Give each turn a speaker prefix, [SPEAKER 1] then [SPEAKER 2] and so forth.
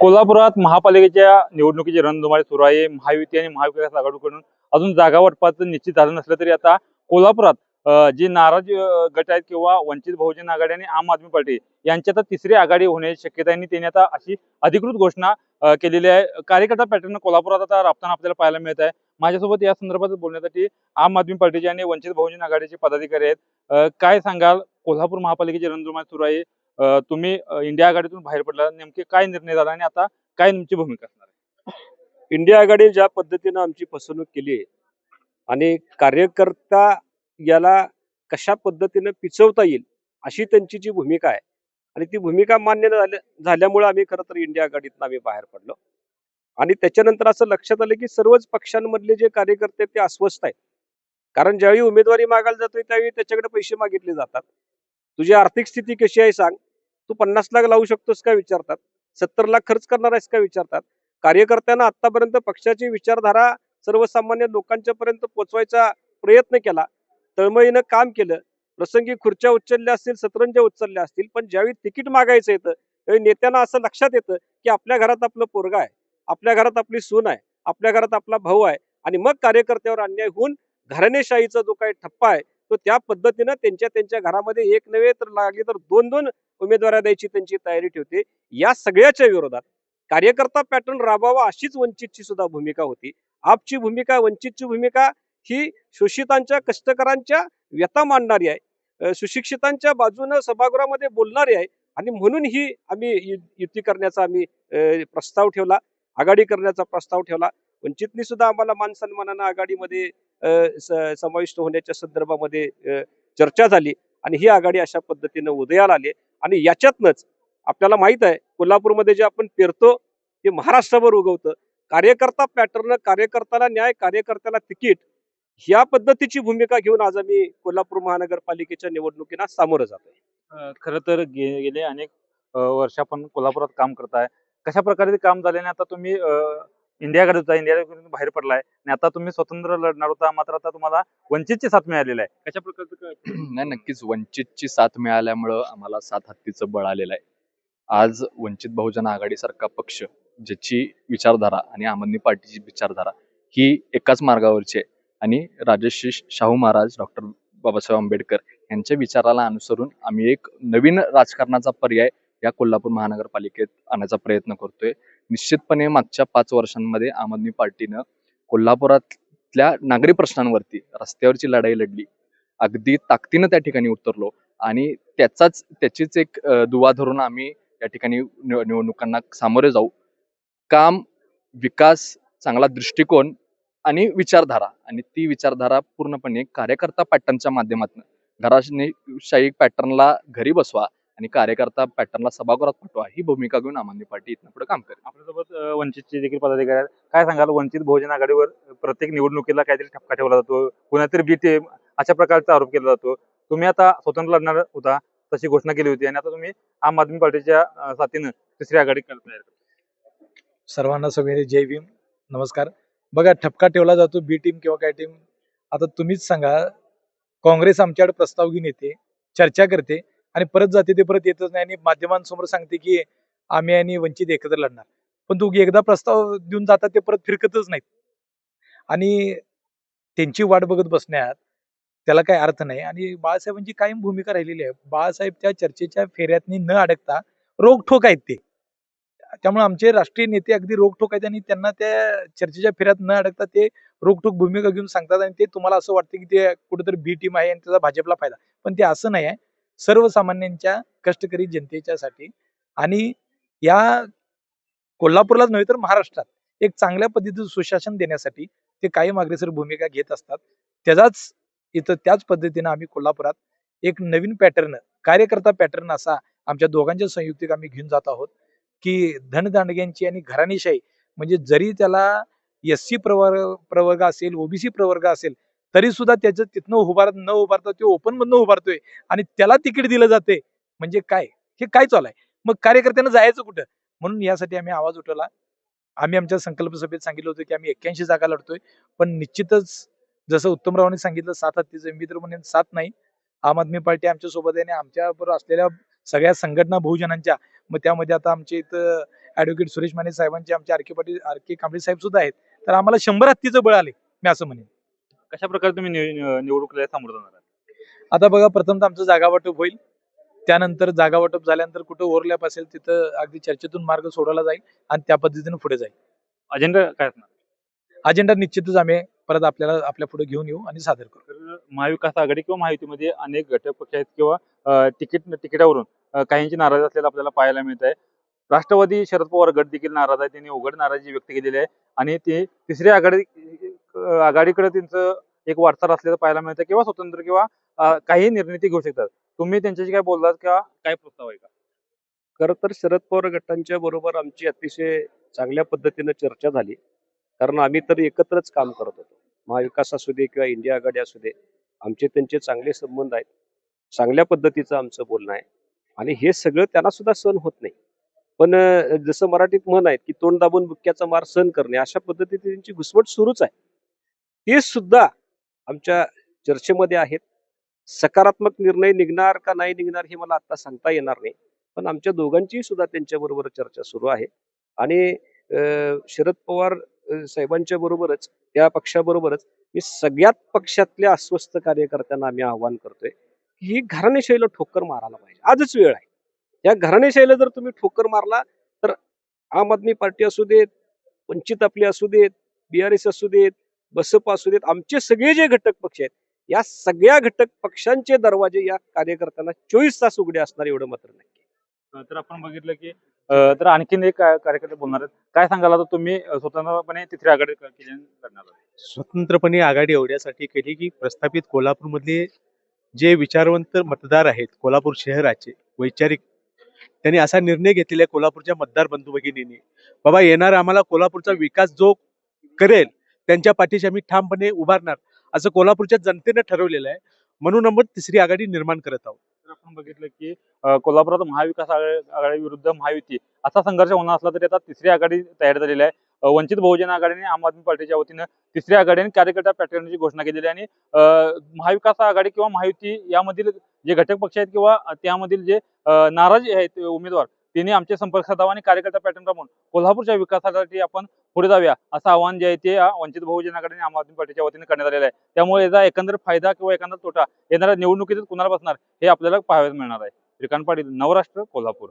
[SPEAKER 1] कोल्हापुरात महापालिकेच्या निवडणुकीची रणधुमाळी सुरू आहे. महायुती आणि महाविकास आघाडीकडून अजून जागा वाटपाचं निश्चित झालं नसलं तरी आता कोल्हापुरात जी नाराज गट आहेत किंवा वंचित बहुजन आघाडी आणि आम आदमी पार्टी यांच्यात तिसरी आघाडी होण्याची शक्यता आहे आणि त्यांनी आता अशी अधिकृत घोषणा केलेली आहे. कार्यकर्ता पॅटर्न कोल्हापुरात आता राबताना आपल्याला पाहायला मिळत आहे. माझ्यासोबत या संदर्भात बोलण्यासाठी आम आदमी पार्टीचे आणि वंचित बहुजन आघाडीचे पदाधिकारी आहेत. काय सांगाल? कोल्हापूर महापालिकेची रणधुमाळी सुरू आहे. तुम्ही इंडिया आघाडीतून बाहेर पडला नेमके काय निर्णय झाला आणि आता काय तुमची भूमिका असणार आहे?
[SPEAKER 2] इंडिया आघाडी ज्या पद्धतीनं आमची फसवणूक केली आहे आणि कार्यकर्ता याला कशा पद्धतीनं पिचवता येईल अशी त्यांची जी भूमिका आहे. आणि ती भूमिका मान्य झाल्या झाल्यामुळे आम्ही खरं तर इंडिया आघाडीतनं आम्ही बाहेर पडलो. आणि त्याच्यानंतर असं लक्षात आलं की सर्वच पक्षांमधले जे कार्यकर्ते आहेत ते अस्वस्थ आहेत. कारण ज्यावेळी उमेदवारी मागायला जातोय त्यावेळी त्याच्याकडे पैसे मागितले जातात. तुझी आर्थिक स्थिती कशी आहे सांग. तू पन्नास लाख लावू शकतोस का विचारतात. सत्तर लाख खर्च करणार आहेस का विचारतात. कार्यकर्त्यांना आतापर्यंत पक्षाची विचारधारा सर्वसामान्य लोकांच्या पर्यंत पोचवायचा प्रयत्न केला. तळमळीनं काम केलं. प्रसंगी खुर्च्या उचलल्या असतील सतरंज उचलल्या असतील पण ज्यावेळी तिकीट मागायचं येतं त्यावेळी नेत्यांना असं लक्षात येतं की आपल्या घरात आपलं पोरगा आहे आपल्या घरात आपली सून आहे आपल्या घरात आपला भाऊ आहे आणि मग कार्यकर्त्यावर अन्याय होऊन घराणेशाहीचा जो काही ठप्पा आहे तो त्या पद्धतीनं त्यांच्या त्यांच्या घरामध्ये एक नव्हे तर लागली तर दोन दोन उमेदवारा द्यायची त्यांची तयारी ठेवते. या सगळ्याच्या विरोधात कार्यकर्ता पॅटर्न राबवावा अशीच वंचितची सुद्धा भूमिका होती. आपची भूमिका वंचितची भूमिका ही शोषितांच्या कष्टकरांच्या व्यथा मांडणारी आहे. सुशिक्षितांच्या बाजूनं सभागृहामध्ये बोलणारी आहे आणि म्हणून ही आम्ही युती करण्याचा आम्ही अं, प्रस्ताव ठेवला आघाडी करण्याचा प्रस्ताव ठेवला. वंचितनी सुद्धा आम्हाला मान सन्मानानं आघाडीमध्ये अं, समाविष्ट होण्याच्या संदर्भामध्ये अं, चर्चा झाली आणि ही आघाडी अशा पद्धतीनं उदयाला आली आणि याच्यातनच आपल्याला माहीत आहे कोल्हापूरमध्ये जे आपण पेरतो ते महाराष्ट्रभर उगवतं. कार्यकर्ता पॅटर्न कार्यकर्त्याला न्याय कार्यकर्त्याला तिकीट या पद्धतीची भूमिका घेऊन आज आम्ही कोल्हापूर महानगरपालिकेच्या निवडणुकीला सामोरं जातोय.
[SPEAKER 1] खरं तर गे- गेले अनेक वर्ष आपण कोल्हापुरात काम करताय. कशा प्रकारे ते काम झाल्याने आता तुम्ही इंडिया होता इंडिया बाहेर पडलाय आणि आता तुम्ही स्वतंत्र लढणार होता मात्र आता तुम्हाला वंचितची साथ मिळालेली आहे. कशा प्रकारचं काय?
[SPEAKER 3] नाही नक्कीच वंचितची साथ मिळाल्यामुळं आम्हाला सात हत्तीचं बळ आलेलं आहे. आज वंचित बहुजन आघाडीसारखा पक्ष ज्याची विचारधारा आणि आम आदमी पार्टीची विचारधारा ही एकाच मार्गावरची आहे. आणि राजश्री शाहू महाराज डॉक्टर बाबासाहेब आंबेडकर यांच्या विचाराला अनुसरून आम्ही एक नवीन राजकारणाचा पर्याय या कोल्हापूर महानगरपालिकेत आणण्याचा प्रयत्न करतोय. निश्चितपणे मागच्या पाच वर्षांमध्ये आम आदमी पार्टीनं कोल्हापुरातल्या नागरी प्रश्नांवरती रस्त्यावरची लढाई लढली. अगदी ताकदीनं त्या ठिकाणी उतरलो आणि त्याचाच त्याचीच एक दुवा धरून आम्ही या ठिकाणी निव- निवडणुकांना सामोरे जाऊ. काम विकास चांगला दृष्टिकोन आणि विचारधारा. आणि ती विचारधारा पूर्णपणे कार्यकर्ता पॅटर्नच्या माध्यमातून. घराशाही पॅटर्नला घरी बसवा आणि कार्यकर्ता पॅटर्नला सभागृहात पाठवा ही भूमिका घेऊन आम आदमी पार्टी इथनं पुढे काम करेल.
[SPEAKER 1] आपल्यासोबत वंचितचे देखील पदाधिकारी आहेत. काय सांगाल? वंचित बहुजन आघाडीवर प्रत्येक निवडणुकीला काहीतरी ठपका ठेवला जातो. कुणातरी बी टीम अशा प्रकारचा आरोप केला जातो. तुम्ही आता स्वतंत्र लढणार होता तशी घोषणा केली होती आणि आता तुम्ही आम आदमी पार्टीच्या साथीनं तिसरी आघाडी करताय.
[SPEAKER 4] सर्वांना सविनय जय भीम. नमस्कार. बघा ठपका ठेवला जातो बी टीम किंवा काय टीम आता तुम्हीच सांगा काँग्रेस आमच्याकडे प्रस्ताव घेऊन येते चर्चा करते आणि परत जाते ते परत येतच नाही आणि माध्यमांसमोर सांगते की आम्ही आणि वंचित एकत्र लढणार. पण तू एकदा प्रस्ताव देऊन जातात ते परत फिरकतच नाहीत. आणि त्यांची वाट बघत बसण्यात त्याला काही अर्थ नाही आणि बाळासाहेबांची कायम भूमिका राहिलेली आहे. बाळासाहेब त्या चर्चेच्या फेऱ्यातनी न अडकता रोखोक आहेत ते. त्यामुळे आमचे राष्ट्रीय नेते अगदी रोखोक आहेत आणि त्यांना त्या चर्चेच्या फेऱ्यात न अडकता ते रोखोक भूमिका घेऊन सांगतात आणि ते तुम्हाला असं वाटतं की ते कुठेतरी बी टीम आहे आणि त्याचा भाजपला फायदा. पण ते असं नाही आहे. सर्वसामान्यांच्या कष्टकरी जनतेच्या साठी आणि या कोल्हापूरलाच नव्हे तर महाराष्ट्रात एक चांगल्या पद्धतीचं सुशासन देण्यासाठी ते कायम अग्रेसर भूमिका घेत असतात. त्याचाच इथं त्याच पद्धतीनं आम्ही कोल्हापुरात एक नवीन पॅटर्न कार्यकर्ता पॅटर्न असा आमच्या दोघांच्या संयुक्तिक आम्ही घेऊन जात आहोत. की धनदांडग्यांची आणि घराणेशाही म्हणजे जरी त्याला एस सी प्रवर्ग प्रवर्ग असेल ओबीसी प्रवर्ग असेल तरी सुद्धा त्याचं तिथनं उभारत न उभारता ते ओपन मधनं उभारतोय आणि त्याला तिकीट दिलं जाते म्हणजे काय? हे काय चालू आहे? मग कार्यकर्त्यांना जायचं कुठं? म्हणून यासाठी आम्ही आवाज उठवला. आम्ही आमच्या संकल्प सभेत सांगितलं होतं की आम्ही एक्क्याऐंशी जागा लढतोय. पण निश्चितच जसं उत्तमरावांनी सांगितलं सात हत्तीचं मी तर म्हणेन सात नाही. आम आदमी पार्टी आमच्यासोबत आहे आणि आमच्या बरोबर असलेल्या सगळ्या संघटना बहुजनांच्या मग त्यामध्ये आता आमचे इथं ऍडव्होकेट सुरेश माने साहेबांचे आमचे R K Patil R K Kamble साहेब सुद्धा आहेत. तर आम्हाला शंभर हत्तीचं बळ आले मी असं म्हणेन.
[SPEAKER 1] कशा प्रकारे तुम्ही निवडणुकीला सामोरं जाणार आहात?
[SPEAKER 4] आता बघा प्रथमतः आमचं जागा वाटप होईल. त्यानंतर जागा वाटप झाल्यानंतर कुठं ओव्हरलॅप असेल तिथं अगदी चर्चेतून मार्ग सोडवला जाईल आणि त्या पद्धतीने पुढे जाईल.
[SPEAKER 1] अजेंडा काय असणार?
[SPEAKER 4] अजेंडा निश्चितच आम्ही परत आपल्याला आपल्या पुढे घेऊन येऊ आणि सादर करू.
[SPEAKER 1] तर महाविकास आघाडी किंवा महायुतीमध्ये अनेक घटक पक्ष आहेत किंवा अ, तिकीट तिकिटावरून काहींची नाराजी असलेला आपल्याला पाहायला मिळत आहे राष्ट्रवादी शरद पवार गट देखील नाराज आहे. त्यांनी उघड नाराजी व्यक्त केलेली आहे. आणि ते तिसऱ्या आघाडी आघाडीकडे त्यांचं एक वाटचाल असल्याचं पाहायला मिळतं किंवा स्वतंत्र किंवा काही निर्णय ते घेऊ शकतात. तुम्ही त्यांच्याशी काय बोललात किंवा काय प्रस्ताव आहे का?
[SPEAKER 2] खर तर शरद पवार गटांच्या बरोबर आमची अतिशय चांगल्या पद्धतीनं चर्चा झाली. कारण आम्ही तर एकत्रच काम करत होतो. महाविकास असू दे किंवा इंडिया आघाडी असू दे आमचे त्यांचे चांगले संबंध आहेत. चांगल्या पद्धतीचं आमचं बोलणं आहे. आणि हे सगळं त्यांना सुद्धा सहन होत नाही. पण जसं मराठीत म्हण आहेत की तोंड दाबून बुक्क्याचा मार सहन करणे अशा पद्धतीने त्यांची घुसमट सुरूच आहे. ते सुद्धा आमच्या चर्चेमध्ये आहेत. सकारात्मक निर्णय निघणार का नाही निघणार हे मला आता सांगता येणार नाही. पण आमच्या दोघांची सुद्धा त्यांच्याबरोबर चर्चा सुरू आहे. आणि शरद पवार साहेबांच्या बरोबरच त्या पक्षाबरोबरच मी सगळ्यात पक्षातल्या अस्वस्थ कार्यकर्त्यांना आम्ही आव्हान करतोय. ही घराणेशाहीला ठोकर मारायला पाहिजे. आजच वेळ आहे. या घराणेशाहीला जर तुम्ही ठोकर मारला तर आम आदमी पार्टी असू देत वंचित आपले असू देत बीआरएस असू देत बसपा असू देत आमचे सगळे जे घटक पक्ष आहेत या सगळ्या घटक पक्षांचे दरवाजे या कार्यकर्त्यांना चोवीस तास उघडे असणार एवढं मात्र नक्की
[SPEAKER 1] तर आपण बघितलं की तर आणखीन एक कार्यकर्ते बोलणार आहेत. काय सांगाल आता तुम्ही स्वतंत्रपणे तिसऱ्या आघाडी करणार आहात?
[SPEAKER 5] स्वतंत्रपणे आघाडी एवढ्यासाठी केली की प्रस्थापित कोल्हापूरमधले जे विचारवंत मतदार आहेत कोल्हापूर शहराचे वैचारिक त्यांनी असा निर्णय घेतलेला आहे कोल्हापूरच्या मतदार बंधू भगिनींनी. बाबा येणार आम्हाला कोल्हापूरचा विकास जो करेल त्यांच्या पाठीशी आम्ही ठामपणे उभारणार असं कोल्हापूरच्या जनतेने ठरवलेलं आहे. म्हणून आम्ही तिसरी आघाडी निर्माण करत आहोत.
[SPEAKER 1] आपण बघितलं की कोल्हापुरात महाविकास आघाडी आघाडी विरुद्ध महायुती असा संघर्ष होणार असला तरी आता तिसरी आघाडी तयार झालेली आहे. वंचित बहुजन आघाडीने आम आदमी पार्टीच्या वतीनं तिसऱ्या आघाडीने कार्यकर्ता पॅटर्नची घोषणा केलेली आहे. आणि महाविकास आघाडी किंवा महायुती यामधील जे घटक पक्ष आहेत किंवा त्यामधील जे नाराज आहेत उमेदवार त्यांनी आमचे संपर्क साधावा आणि कार्यकर्ता पॅटर्न राबवून कोल्हापूरच्या विकासासाठी आपण पुढे जाऊया असं आव्हान जे आहे ते वंचित बहुजन आघाडी आम आदमी पार्टीच्या वतीने करण्यात आलेलं आहे. त्यामुळे याचा एकंदर फायदा किंवा एकंदर तोटा येणाऱ्या निवडणुकीतच कुणाला बसणार हे आपल्याला पाहायला मिळणार आहे. श्रीकांत पाटील नवराष्ट्र कोल्हापूर.